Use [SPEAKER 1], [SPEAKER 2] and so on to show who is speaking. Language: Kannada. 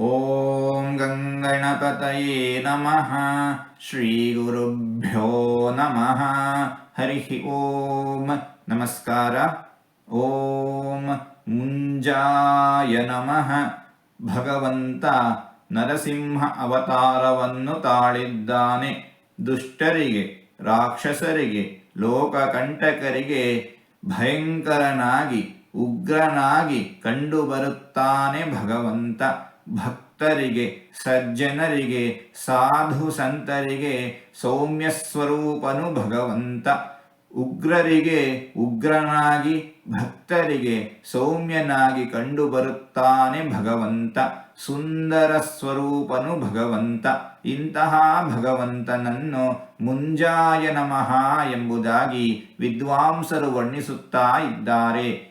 [SPEAKER 1] ॐ गङ्गणपतये नमः ಶ್ರೀಗುರುಭ್ಯೋ ನಮಃ ಹರಿ ಓಂ ನಮಸ್ಕಾರ ಓಂ ಮುಂಜಾಯ ನಮಃ ಭಗವಂತ ನರಸಿಂಹ ಅವತಾರವನ್ನು ತಾಳಿದ್ದಾನೆ ದುಷ್ಟರಿಗೆ ರಾಕ್ಷಸರಿಗೆ ಲೋಕಕಂಟಕರಿಗೆ ಭಯಂಕರನಾಗಿ ಉಗ್ರನಾಗಿ ಕಂಡುಬರುತ್ತಾನೆ ಭಗವಂತ ಭಕ್ತರಿಗೆ, ಸಜ್ಜನರಿಗೆ, ಸಾಧು ಸಂತರಿಗೆ ಸೌಮ್ಯ ಸ್ವರೂಪನು ಭಗವಂತ. ಉಗ್ರರಿಗೆ ಉಗ್ರನಾಗಿ, ಭಕ್ತರಿಗೆ ಸೌಮ್ಯನಾಗಿ ಕಂಡುಬರುತ್ತಾನೆ ಭಗವಂತ. ಸುಂದರ ಸ್ವರೂಪನು ಭಗವಂತ. ಇಂತಹ ಭಗವಂತನನ್ನು ಮುಂಜಾಯ ನಮಃ ಎಂಬುದಾಗಿ ವಿದ್ವಾಂಸರು ವರ್ಣಿಸುತ್ತಾ ಇದ್ದಾರೆ.